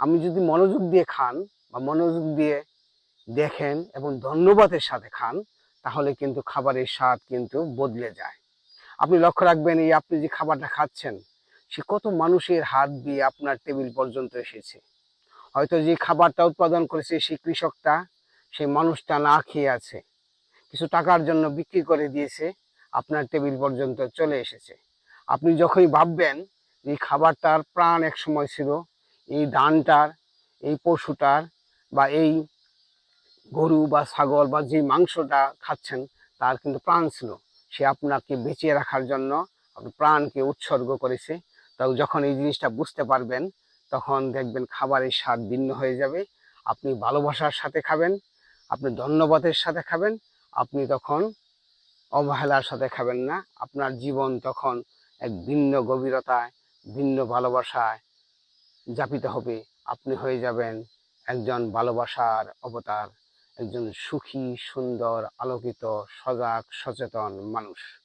আপনি যদি মনোযোগ দিয়ে খান বা মনোযোগ দিয়ে দেখেন এবং ধন্যবাদের সাথে খান, তাহলে কিন্তু খাবারের স্বাদ কিন্তু বদলে যায়। আপনি লক্ষ্য রাখবেন, এই আপনি যে খাবারটা খাচ্ছেন, সে কত মানুষের হাত দিয়ে আপনার টেবিল পর্যন্ত এসেছে। হয়তো যে খাবারটা উৎপাদন করেছে সেই কৃষকটা সেই মানুষটা না খেয়ে আছে। কিছু টাকার জন্য বিক্রি করে দিয়েছে, আপনার টেবিল পর্যন্ত চলে এসেছে। আপনি যখনই ভাববেন এই খাবারটার প্রাণ এক সময় ছিল এই ধানটার, এই পশুটার বা এই গরু বা ছাগল বা যে মাংসটা খাচ্ছেন, তার কিন্তু প্রাণ ছিল। সে আপনাকে বেঁচে রাখার জন্য প্রাণকে উৎসর্গ করেছে। তাও যখন এই জিনিসটা বুঝতে পারবেন, তখন দেখবেন খাবারের স্বাদ ভিন্ন হয়ে যাবে। আপনি ভালোবাসার সাথে খাবেন, আপনি ধন্যবাদের সাথে খাবেন, আপনি তখন অবহেলার সাথে খাবেন না। আপনার জীবন তখন এক ভিন্ন গভীরতায়, ভিন্ন ভালোবাসায় যাপিত হবে। আপনি হয়ে যাবেন একজন ভালোবাসার অবতার, একজন সুখী, সুন্দর, আলোকিত, সজাগ, সচেতন মানুষ।